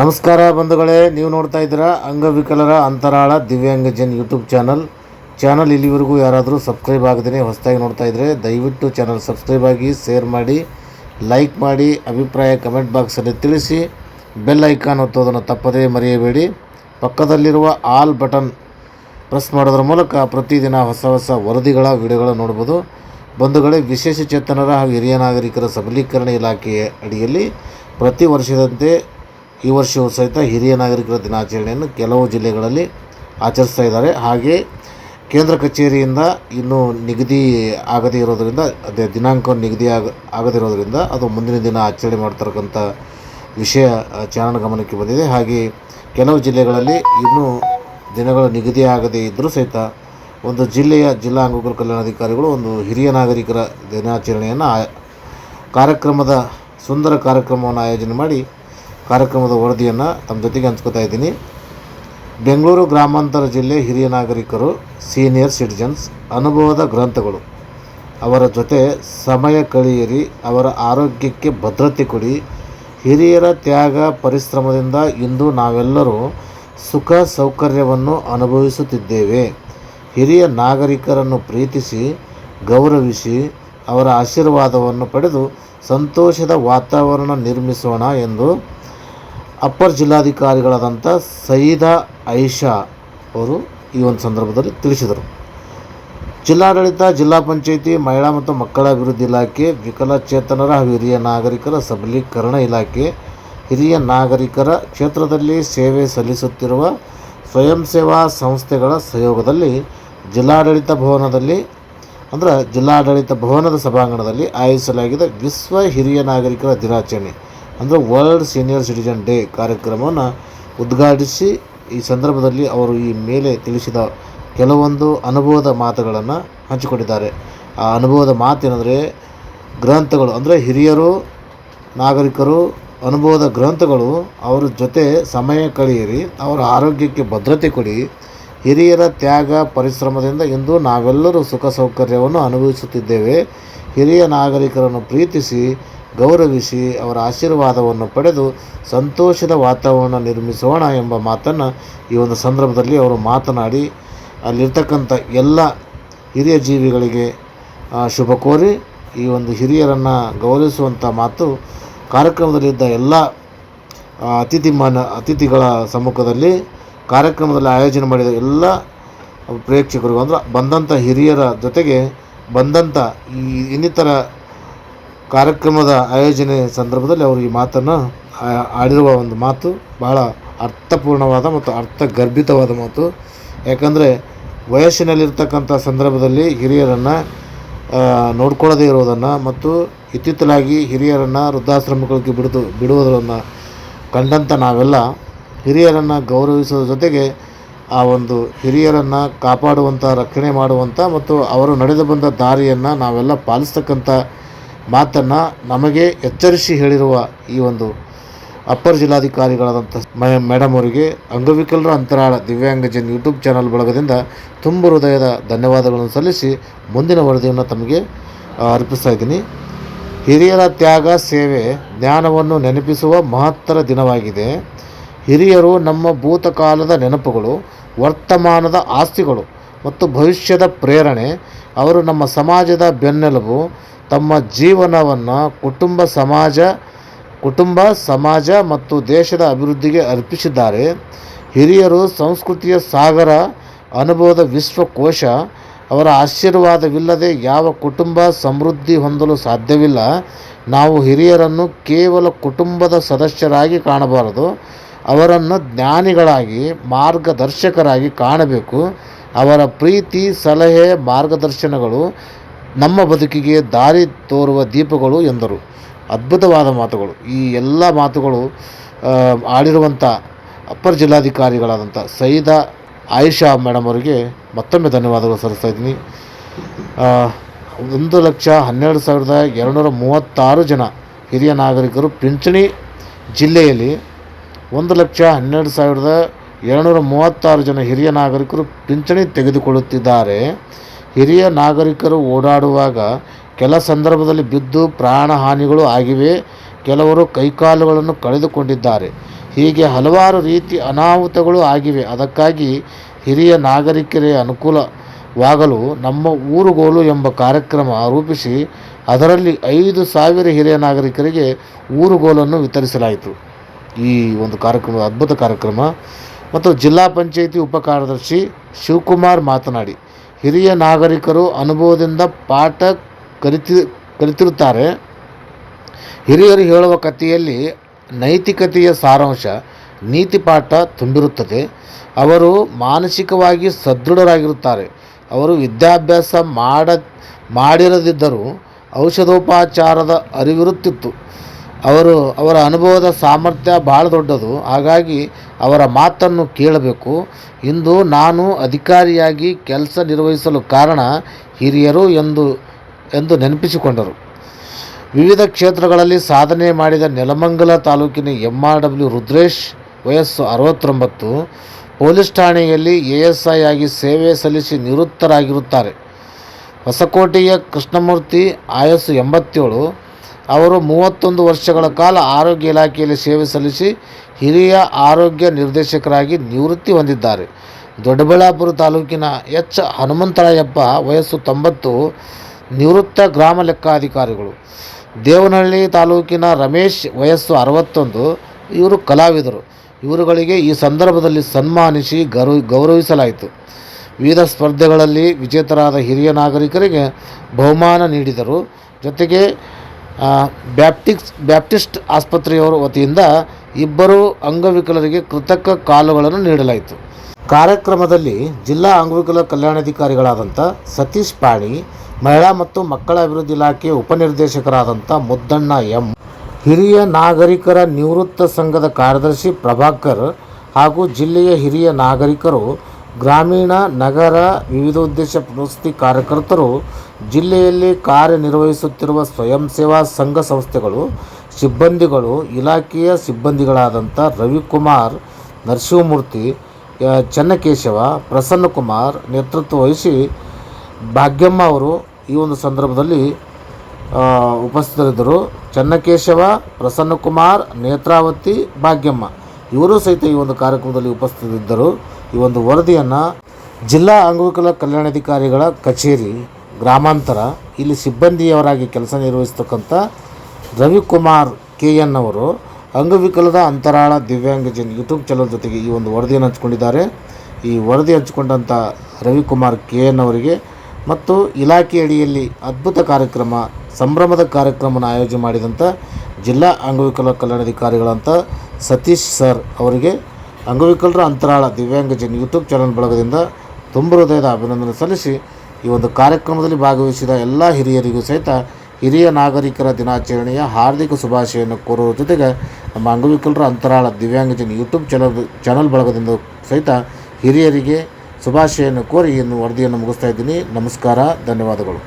ನಮಸ್ಕಾರ ಬಂಧುಗಳೇ, ನೀವು ನೋಡ್ತಾ ಇದ್ದೀರಾ ಅಂಗವಿಕಲರ ಅಂತರಾಳ ದಿವ್ಯಾಂಗಜನ್ ಯೂಟ್ಯೂಬ್ ಚಾನಲ್. ಚಾನಲ್ ಇಲ್ಲಿವರೆಗೂ ಯಾರಾದರೂ ಸಬ್ಸ್ಕ್ರೈಬ್ ಆಗದೇ ಹೊಸದಾಗಿ ನೋಡ್ತಾ ಇದ್ದರೆ ದಯವಿಟ್ಟು ಚಾನಲ್ ಸಬ್ಸ್ಕ್ರೈಬ್ ಆಗಿ, ಶೇರ್ ಮಾಡಿ, ಲೈಕ್ ಮಾಡಿ, ಅಭಿಪ್ರಾಯ ಕಮೆಂಟ್ ಬಾಕ್ಸಲ್ಲಿ ತಿಳಿಸಿ, ಬೆಲ್ ಐಕಾನ್ ಒತ್ತೋದನ್ನು ತಪ್ಪದೇ ಮರೆಯಬೇಡಿ. ಪಕ್ಕದಲ್ಲಿರುವ ಆಲ್ ಬಟನ್ ಪ್ರೆಸ್ ಮಾಡೋದ್ರ ಮೂಲಕ ಪ್ರತಿದಿನ ಹೊಸ ಹೊಸ ವರದಿಗಳ, ವಿಡಿಯೋಗಳನ್ನು ನೋಡ್ಬೋದು. ಬಂಧುಗಳೇ, ವಿಶೇಷ ಚೇತನರ ಹಾಗೂ ಹಿರಿಯ ನಾಗರಿಕರ ಸಬಲೀಕರಣ ಇಲಾಖೆಯ ಅಡಿಯಲ್ಲಿ ಪ್ರತಿ ವರ್ಷದಂತೆ ಈ ವರ್ಷವೂ ಸಹಿತ ಹಿರಿಯ ನಾಗರಿಕರ ದಿನಾಚರಣೆಯನ್ನು ಕೆಲವು ಜಿಲ್ಲೆಗಳಲ್ಲಿ ಆಚರಿಸ್ತಾ ಇದ್ದಾರೆ. ಹಾಗೆ ಕೇಂದ್ರ ಕಚೇರಿಯಿಂದ ಇನ್ನೂ ನಿಗದಿ ಆಗದೇ ಇರೋದರಿಂದ, ಅದೇ ದಿನಾಂಕ ನಿಗದಿ ಆಗ ಆಗದಿರೋದರಿಂದ ಅದು ಮುಂದಿನ ದಿನ ಆಚರಣೆ ಮಾಡ್ತಕ್ಕಂಥ ವಿಷಯ ಚಾನಲ್ ಗಮನಕ್ಕೆ ಬಂದಿದೆ. ಹಾಗೆ ಕೆಲವು ಜಿಲ್ಲೆಗಳಲ್ಲಿ ಇನ್ನೂ ದಿನಗಳು ನಿಗದಿ ಆಗದೇ ಇದ್ದರೂ ಸಹಿತ ಒಂದು ಜಿಲ್ಲೆಯ ಜಿಲ್ಲಾ ಅಂಗಗಳ ಕಲ್ಯಾಣಾಧಿಕಾರಿಗಳು ಒಂದು ಹಿರಿಯ ನಾಗರಿಕರ ದಿನಾಚರಣೆಯನ್ನು ಕಾರ್ಯಕ್ರಮದ ಸುಂದರ ಕಾರ್ಯಕ್ರಮವನ್ನು ಆಯೋಜನೆ ಮಾಡಿ ಕಾರ್ಯಕ್ರಮದ ವರದಿಯನ್ನು ತಮ್ಮ ಜೊತೆಗೆ ಹಂಚ್ಕೋತಾ ಇದ್ದೀನಿ. ಬೆಂಗಳೂರು ಗ್ರಾಮಾಂತರ ಜಿಲ್ಲೆ ಹಿರಿಯ ನಾಗರಿಕರು ಸೀನಿಯರ್ ಸಿಟಿಜನ್ಸ್ ಅನುಭವದ ಗ್ರಂಥಗಳು. ಅವರ ಜೊತೆ ಸಮಯ ಕಳೆಯಿರಿ, ಅವರ ಆರೋಗ್ಯಕ್ಕೆ ಭದ್ರತೆ ಕೊಡಿ, ಹಿರಿಯರ ತ್ಯಾಗ ಪರಿಶ್ರಮದಿಂದ ಇಂದು ನಾವೆಲ್ಲರೂ ಸುಖ ಸೌಕರ್ಯವನ್ನು ಅನುಭವಿಸುತ್ತಿದ್ದೇವೆ. ಹಿರಿಯ ನಾಗರಿಕರನ್ನು ಪ್ರೀತಿಸಿ, ಗೌರವಿಸಿ, ಅವರ ಆಶೀರ್ವಾದವನ್ನು ಪಡೆದು ಸಂತೋಷದ ವಾತಾವರಣ ನಿರ್ಮಿಸೋಣ ಎಂದು ಅಪ್ಪರ್ ಜಿಲ್ಲಾಧಿಕಾರಿಗಳಾದಂಥ ಸಯೀದಾ ಐಷಾ ಅವರು ಈ ಒಂದು ಸಂದರ್ಭದಲ್ಲಿ ತಿಳಿಸಿದರು. ಜಿಲ್ಲಾಡಳಿತ, ಜಿಲ್ಲಾ ಪಂಚಾಯಿತಿ, ಮಹಿಳಾ ಮತ್ತು ಮಕ್ಕಳ ಅಭಿವೃದ್ಧಿ ಇಲಾಖೆ ವಿಕಲಚೇತನರ ಹಾಗೂ ಹಿರಿಯ ನಾಗರಿಕರ ಸಬಲೀಕರಣ ಇಲಾಖೆ, ಹಿರಿಯ ನಾಗರಿಕರ ಕ್ಷೇತ್ರದಲ್ಲಿ ಸೇವೆ ಸಲ್ಲಿಸುತ್ತಿರುವ ಸ್ವಯಂ ಸೇವಾ ಸಂಸ್ಥೆಗಳ ಸಹಯೋಗದಲ್ಲಿ ಜಿಲ್ಲಾಡಳಿತ ಭವನದಲ್ಲಿ ಅಂದರೆ ಜಿಲ್ಲಾಡಳಿತ ಭವನದ ಸಭಾಂಗಣದಲ್ಲಿ ಆಯೋಜಿಸಲಾಗಿದೆ ವಿಶ್ವ ಹಿರಿಯ ನಾಗರಿಕರ ದಿನಾಚರಣೆ. ಅಂದರೆ ವರ್ಲ್ಡ್ ಸೀನಿಯರ್ ಸಿಟಿಜನ್ ಡೇ ಕಾರ್ಯಕ್ರಮವನ್ನು ಉದ್ಘಾಟಿಸಿ ಈ ಸಂದರ್ಭದಲ್ಲಿ ಅವರು ಈ ಮೇಲೆ ತಿಳಿಸಿದ ಕೆಲವೊಂದು ಅನುಭವದ ಮಾತುಗಳನ್ನು ಹಂಚಿಕೊಂಡಿದ್ದಾರೆ. ಆ ಅನುಭವದ ಮಾತೇನೆಂದರೆ ಗ್ರಂಥಗಳು, ಅಂದರೆ ಹಿರಿಯರು, ನಾಗರಿಕರು ಅನುಭವದ ಗ್ರಂಥಗಳು ಅವರ ಜೊತೆ ಸಮಯ ಕಳೆಯಿರಿ, ಅವರ ಆರೋಗ್ಯಕ್ಕೆ ಭದ್ರತೆ ಕೊಡಿ, ಹಿರಿಯರ ತ್ಯಾಗ ಪರಿಶ್ರಮದಿಂದ ಇಂದು ನಾವೆಲ್ಲರೂ ಸುಖ ಸೌಕರ್ಯವನ್ನು ಅನುಭವಿಸುತ್ತಿದ್ದೇವೆ. ಹಿರಿಯ ನಾಗರಿಕರನ್ನು ಪ್ರೀತಿಸಿ ಗೌರವಿಸಿ ಅವರ ಆಶೀರ್ವಾದವನ್ನು ಪಡೆದು ಸಂತೋಷದ ವಾತಾವರಣ ನಿರ್ಮಿಸೋಣ ಎಂಬ ಮಾತನ್ನು ಈ ಒಂದು ಸಂದರ್ಭದಲ್ಲಿ ಅವರು ಮಾತನಾಡಿ, ಅಲ್ಲಿರ್ತಕ್ಕಂಥ ಎಲ್ಲ ಹಿರಿಯ ಜೀವಿಗಳಿಗೆ ಶುಭ ಕೋರಿ ಈ ಒಂದು ಹಿರಿಯರನ್ನು ಗೌರವಿಸುವಂಥ ಮಾತು ಕಾರ್ಯಕ್ರಮದಲ್ಲಿದ್ದ ಎಲ್ಲ ಅತಿಥಿ ಮಾನ, ಅತಿಥಿಗಳ ಸಮ್ಮುಖದಲ್ಲಿ ಕಾರ್ಯಕ್ರಮದಲ್ಲಿ ಆಯೋಜನೆ ಮಾಡಿದ ಎಲ್ಲ ಪ್ರೇಕ್ಷಕರಿಗೂ ಅಂದ್ರೆ ಬಂದಂಥ ಹಿರಿಯರ ಜೊತೆಗೆ ಬಂದಂಥ ಈ ಇನ್ನಿತರ ಕಾರ್ಯಕ್ರಮದ ಆಯೋಜನೆ ಸಂದರ್ಭದಲ್ಲಿ ಅವರು ಈ ಮಾತನ್ನು ಆಡಿರುವ ಒಂದು ಮಾತು ಬಹಳ ಅರ್ಥಪೂರ್ಣವಾದ ಮತ್ತು ಅರ್ಥಗರ್ಭಿತವಾದ ಮಾತು. ಯಾಕಂದರೆ ವಯಸ್ಸಿನಲ್ಲಿರ್ತಕ್ಕಂಥ ಸಂದರ್ಭದಲ್ಲಿ ಹಿರಿಯರನ್ನು ನೋಡ್ಕೊಳ್ಳದೇ ಇರೋದನ್ನು ಮತ್ತು ಇತ್ತಿತ್ತಲಾಗಿ ಹಿರಿಯರನ್ನು ವೃದ್ಧಾಶ್ರಮಗಳಿಗೆ ಬಿಡದು, ಬಿಡುವುದನ್ನು ಕಂಡಂಥ ನಾವೆಲ್ಲ ಹಿರಿಯರನ್ನು ಗೌರವಿಸುವ ಜೊತೆಗೆ ಆ ಒಂದು ಹಿರಿಯರನ್ನು ಕಾಪಾಡುವಂಥ ರಕ್ಷಣೆ ಮಾಡುವಂಥ ಮತ್ತು ಅವರು ನಡೆದು ಬಂದ ದಾರಿಯನ್ನು ನಾವೆಲ್ಲ ಪಾಲಿಸ್ತಕ್ಕಂಥ ಮಾತನ್ನು ನಮಗೆ ಎಚ್ಚರಿಸಿ ಹೇಳಿರುವ ಈ ಒಂದು ಅಪ್ಪರ್ ಜಿಲ್ಲಾಧಿಕಾರಿಗಳಾದಂಥ ಮೇಡಮ್ ಅವರಿಗೆ ಅಂಗವಿಕಲರ ಅಂತರಾಳ ದಿವ್ಯಾಂಗಜನ್ ಯೂಟ್ಯೂಬ್ ಚಾನಲ್ ಬಳಗದಿಂದ ತುಂಬ ಹೃದಯದ ಧನ್ಯವಾದಗಳನ್ನು ಸಲ್ಲಿಸಿ ಮುಂದಿನ ವರದಿಯನ್ನು ತಮಗೆ ಅರ್ಪಿಸ್ತಾ ಇದ್ದೀನಿ. ಹಿರಿಯರ ತ್ಯಾಗ ಸೇವೆ ಜ್ಞಾನವನ್ನು ನೆನಪಿಸುವ ಮಹತ್ತರ ದಿನವಾಗಿದೆ. ಹಿರಿಯರು ನಮ್ಮ ಭೂತಕಾಲದ ನೆನಪುಗಳು, ವರ್ತಮಾನದ ಆಸ್ತಿಗಳು ಮತ್ತು ಭವಿಷ್ಯದ ಪ್ರೇರಣೆ. ಅವರು ನಮ್ಮ ಸಮಾಜದ ಬೆನ್ನೆಲುಬು ತಮ್ಮ ಜೀವನವನ್ನು ಕುಟುಂಬ ಸಮಾಜ ಕುಟುಂಬ ಸಮಾಜ ಮತ್ತು ದೇಶದ ಅಭಿವೃದ್ಧಿಗೆ ಅರ್ಪಿಸಿದ್ದಾರೆ. ಹಿರಿಯರು ಸಂಸ್ಕೃತಿಯ ಸಾಗರ, ಅನುಭವದ ವಿಶ್ವಕೋಶ, ಅವರ ಆಶೀರ್ವಾದವಿಲ್ಲದೆ ಯಾವ ಕುಟುಂಬ ಸಮೃದ್ಧಿ ಹೊಂದಲು ಸಾಧ್ಯವಿಲ್ಲ. ನಾವು ಹಿರಿಯರನ್ನು ಕೇವಲ ಕುಟುಂಬದ ಸದಸ್ಯರಾಗಿ ಕಾಣಬಾರದು. ಅವರನ್ನು ಜ್ಞಾನಿಗಳಾಗಿ, ಮಾರ್ಗದರ್ಶಕರಾಗಿ ಕಾಣಬೇಕು. ಅವರ ಪ್ರೀತಿ, ಸಲಹೆ, ಮಾರ್ಗದರ್ಶನಗಳು ನಮ್ಮ ಬದುಕಿಗೆ ದಾರಿ ತೋರುವ ದೀಪಗಳು ಎಂದರು. ಅದ್ಭುತವಾದ ಮಾತುಗಳು. ಈ ಎಲ್ಲ ಮಾತುಗಳು ಆಡಿರುವಂಥ ಅಪ್ಪರ್ ಜಿಲ್ಲಾಧಿಕಾರಿಗಳಾದಂಥ ಸೈದಾ ಆಯಿಷಾ ಮೇಡಮ್ ಅವರಿಗೆ ಮತ್ತೊಮ್ಮೆ ಧನ್ಯವಾದಗಳು ಸಲ್ಲಿಸ್ತಾ ಇದ್ದೀನಿ. ಒಂದು ಲಕ್ಷ ಹನ್ನೆರಡು ಸಾವಿರದ ಎರಡುನೂರ ಮೂವತ್ತಾರು ಜನ ಹಿರಿಯ ನಾಗರಿಕರು ಪಿಂಚಣಿ ಜಿಲ್ಲೆಯಲ್ಲಿ ಒಂದು ಲಕ್ಷ ಹನ್ನೆರಡು ಸಾವಿರದ ಎರಡುನೂರ ಮೂವತ್ತಾರು ಜನ ಹಿರಿಯ ನಾಗರಿಕರು ಪಿಂಚಣಿ ತೆಗೆದುಕೊಳ್ಳುತ್ತಿದ್ದಾರೆ. ಹಿರಿಯ ನಾಗರಿಕರು ಓಡಾಡುವಾಗ ಕೆಲ ಸಂದರ್ಭದಲ್ಲಿ ಬಿದ್ದು ಪ್ರಾಣ ಹಾನಿಗಳು ಆಗಿವೆ. ಕೆಲವರು ಕೈಕಾಲುಗಳನ್ನು ಕಳೆದುಕೊಂಡಿದ್ದಾರೆ. ಹೀಗೆ ಹಲವಾರು ರೀತಿ ಅನಾಹುತಗಳು ಆಗಿವೆ. ಅದಕ್ಕಾಗಿ ಹಿರಿಯ ನಾಗರಿಕರೇ ಅನುಕೂಲವಾಗಲು ನಮ್ಮ ಊರುಗೋಲು ಎಂಬ ಕಾರ್ಯಕ್ರಮ ರೂಪಿಸಿ ಅದರಲ್ಲಿ ಐದು ಸಾವಿರ ಹಿರಿಯ ನಾಗರಿಕರಿಗೆ ಊರುಗೋಲನ್ನು ವಿತರಿಸಲಾಯಿತು. ಈ ಒಂದು ಕಾರ್ಯಕ್ರಮ ಅದ್ಭುತ ಕಾರ್ಯಕ್ರಮ. ಮತ್ತು ಜಿಲ್ಲಾ ಪಂಚಾಯಿತಿ ಉಪ ಕಾರ್ಯದರ್ಶಿ ಶಿವಕುಮಾರ್ ಮಾತನಾಡಿ ಹಿರಿಯ ನಾಗರಿಕರು ಅನುಭವದಿಂದ ಪಾಠ ಕಲಿತಿ, ಕಲಿತಿರುತ್ತಾರೆ. ಹಿರಿಯರು ಹೇಳುವ ಕಥೆಯಲ್ಲಿ ನೈತಿಕತೆಯ ಸಾರಾಂಶ, ನೀತಿ ಪಾಠ ತುಂಬಿರುತ್ತದೆ. ಅವರು ಮಾನಸಿಕವಾಗಿ ಸದೃಢರಾಗಿರುತ್ತಾರೆ. ಅವರು ವಿದ್ಯಾಭ್ಯಾಸ ಮಾಡ, ಮಾಡಿರದಿದ್ದರೂ ಔಷಧೋಪಚಾರದ ಅರಿವಿರುತ್ತಿತ್ತು. ಅವರು ಅವರ ಅನುಭವದ ಸಾಮರ್ಥ್ಯ ಭಾಳ ದೊಡ್ಡದು. ಹಾಗಾಗಿ ಅವರ ಮಾತನ್ನು ಕೇಳಬೇಕು. ಇಂದು ನಾನು ಅಧಿಕಾರಿಯಾಗಿ ಕೆಲಸ ನಿರ್ವಹಿಸಲು ಕಾರಣ ಹಿರಿಯರು ಎಂದು ಎಂದು ನೆನಪಿಸಿಕೊಂಡರು. ವಿವಿಧ ಕ್ಷೇತ್ರಗಳಲ್ಲಿ ಸಾಧನೆ ಮಾಡಿದ ನೆಲಮಂಗಲ ತಾಲೂಕಿನ ಎಂ ಆರ್ ಡಬ್ಲ್ಯೂ ರುದ್ರೇಶ್, ವಯಸ್ಸು ಅರವತ್ತೊಂಬತ್ತು, ಪೊಲೀಸ್ ಠಾಣೆಯಲ್ಲಿ ಎ ಎಸ್ ಐ ಆಗಿ ಸೇವೆ ಸಲ್ಲಿಸಿ ನಿವೃತ್ತರಾಗಿರುತ್ತಾರೆ. ಹೊಸಕೋಟೆಯ ಕೃಷ್ಣಮೂರ್ತಿ, ಆಯಸ್ಸು ಎಂಬತ್ತೇಳು ಅವರು ಮೂವತ್ತೊಂದು ವರ್ಷಗಳ ಕಾಲ ಆರೋಗ್ಯ ಇಲಾಖೆಯಲ್ಲಿ ಸೇವೆ ಸಲ್ಲಿಸಿ ಹಿರಿಯ ಆರೋಗ್ಯ ನಿರ್ದೇಶಕರಾಗಿ ನಿವೃತ್ತಿ ಹೊಂದಿದ್ದಾರೆ. ದೊಡ್ಡಬಳ್ಳಾಪುರ ತಾಲೂಕಿನ ಎಚ್. ಹನುಮಂತರಾಯಪ್ಪ ವಯಸ್ಸು ತೊಂಬತ್ತು, ನಿವೃತ್ತ ಗ್ರಾಮ ಲೆಕ್ಕಾಧಿಕಾರಿಗಳು. ದೇವನಹಳ್ಳಿ ತಾಲೂಕಿನ ರಮೇಶ್ ವಯಸ್ಸು ಅರವತ್ತೊಂದು, ಇವರು ಕಲಾವಿದರು. ಇವರುಗಳಿಗೆ ಈ ಸಂದರ್ಭದಲ್ಲಿ ಸನ್ಮಾನಿಸಿ ಗೌರವ, ಗೌರವಿಸಲಾಯಿತು. ವಿವಿಧ ಸ್ಪರ್ಧೆಗಳಲ್ಲಿ ವಿಜೇತರಾದ ಹಿರಿಯ ನಾಗರಿಕರಿಗೆ ಬಹುಮಾನ ನೀಡಿದರು. ಜೊತೆಗೆ ಬ್ಯಾಪ್ಟಿಕ್ಸ್, ಬ್ಯಾಪ್ಟಿಸ್ಟ್ ಆಸ್ಪತ್ರೆಯವರ ವತಿಯಿಂದ ಇಬ್ಬರು ಅಂಗವಿಕಲರಿಗೆ ಕೃತಕ ಕಾಲುಗಳನ್ನು ನೀಡಲಾಯಿತು. ಕಾರ್ಯಕ್ರಮದಲ್ಲಿ ಜಿಲ್ಲಾ ಅಂಗವಿಕಲ ಕಲ್ಯಾಣಾಧಿಕಾರಿಗಳಾದಂಥ ಸತೀಶ್ ಪಾಣಿ, ಮಹಿಳಾ ಮತ್ತು ಮಕ್ಕಳ ಅಭಿವೃದ್ಧಿ ಇಲಾಖೆಯ ಉಪನಿರ್ದೇಶಕರಾದಂಥ ಮುದ್ದಣ್ಣ ಎಂ, ಹಿರಿಯ ನಾಗರಿಕರ ನಿವೃತ್ತ ಸಂಘದ ಕಾರ್ಯದರ್ಶಿ ಪ್ರಭಾಕರ್ ಹಾಗೂ ಜಿಲ್ಲೆಯ ಹಿರಿಯ ನಾಗರಿಕರು ಗ್ರಾಮೀಣ, ನಗರ ವಿವಿಧೋದ್ದೇಶ ಪ್ರವೃತ್ತಿ ಕಾರ್ಯಕರ್ತರು ಜಿಲ್ಲೆಯಲ್ಲಿ ಕಾರ್ಯನಿರ್ವಹಿಸುತ್ತಿರುವ ಸ್ವಯಂ ಸೇವಾ ಸಂಘ ಸಂಸ್ಥೆಗಳು, ಸಿಬ್ಬಂದಿಗಳು, ಇಲಾಖೆಯ ಸಿಬ್ಬಂದಿಗಳಾದಂಥ ರವಿಕುಮಾರ್, ನರಸಿಂಹಮೂರ್ತಿ ಚನ್ನಕೇಶವ, ಪ್ರಸನ್ನಕುಮಾರ್ ನೇತೃತ್ವ ವಹಿಸಿ ಭಾಗ್ಯಮ್ಮ ಅವರು ಈ ಒಂದು ಸಂದರ್ಭದಲ್ಲಿ ಉಪಸ್ಥಿತರಿದ್ದರು. ಚನ್ನಕೇಶವ, ಪ್ರಸನ್ನಕುಮಾರ್, ನೇತ್ರಾವತಿ, ಭಾಗ್ಯಮ್ಮ. ಇವರು ಸಹಿತ ಈ ಒಂದು ಕಾರ್ಯಕ್ರಮದಲ್ಲಿ ಉಪಸ್ಥಿತರಿದ್ದರು. ಈ ಒಂದು ವರದಿಯನ್ನು ಜಿಲ್ಲಾ ಅಂಗವಿಕಲ ಕಲ್ಯಾಣಾಧಿಕಾರಿಗಳ ಕಚೇರಿ ಗ್ರಾಮಾಂತರ, ಇಲ್ಲಿ ಸಿಬ್ಬಂದಿಯವರಾಗಿ ಕೆಲಸ ನಿರ್ವಹಿಸ್ತಕ್ಕಂಥ ರವಿಕುಮಾರ್ ಕೆ ಎನ್ ಅವರು ಅಂಗವಿಕಲದ ಅಂತರಾಳ ದಿವ್ಯಾಂಗಜನ್ ಯೂಟ್ಯೂಬ್ ಚಾನಲ್ ಜೊತೆಗೆ ಈ ಒಂದು ವರದಿಯನ್ನು ಹಂಚಿಕೊಂಡಿದ್ದಾರೆ. ಈ ವರದಿ ಹಂಚಿಕೊಂಡಂಥ ರವಿಕುಮಾರ್ ಕೆ ಎನ್ ಅವರಿಗೆ ಮತ್ತು ಇಲಾಖೆಯಡಿಯಲ್ಲಿ ಅದ್ಭುತ ಕಾರ್ಯಕ್ರಮ, ಸಂಭ್ರಮದ ಕಾರ್ಯಕ್ರಮವನ್ನು ಆಯೋಜನೆ ಮಾಡಿದಂಥ ಜಿಲ್ಲಾ ಅಂಗವಿಕಲ ಕಲ್ಯಾಣಾಧಿಕಾರಿಗಳಂಥ ಸತೀಶ್ ಸರ್ ಅವರಿಗೆ ಅಂಗವಿಕಲರ ಅಂತರಾಳ ದಿವ್ಯಾಂಗಜನ್ ಯೂಟ್ಯೂಬ್ ಚಾನಲ್ ಬಳಗದಿಂದ ತುಂಬ ಹೃದಯದ ಅಭಿನಂದನೆ ಸಲ್ಲಿಸಿ ಈ ಒಂದು ಕಾರ್ಯಕ್ರಮದಲ್ಲಿ ಭಾಗವಹಿಸಿದ ಎಲ್ಲ ಹಿರಿಯರಿಗೂ ಸಹಿತ ಹಿರಿಯ ನಾಗರಿಕರ ದಿನಾಚರಣೆಯ ಹಾರ್ದಿಕ ಶುಭಾಶಯನ್ನು ಕೋರುವ ಜೊತೆಗೆ ನಮ್ಮ ಅಂಗವಿಕಲರ ಅಂತರಾಳ ದಿವ್ಯಾಂಗಜನ್ ಯೂಟ್ಯೂಬ್ ಚಾನಲ್ ಚಾನಲ್ ಬಳಗದಿಂದ ಸಹಿತ ಹಿರಿಯರಿಗೆ ಶುಭಾಶಯನ್ನು ಕೋರಿ ಇನ್ನು ವರದಿಯನ್ನು ಮುಗಿಸ್ತಾ ಇದ್ದೀನಿ. ನಮಸ್ಕಾರ, ಧನ್ಯವಾದಗಳು.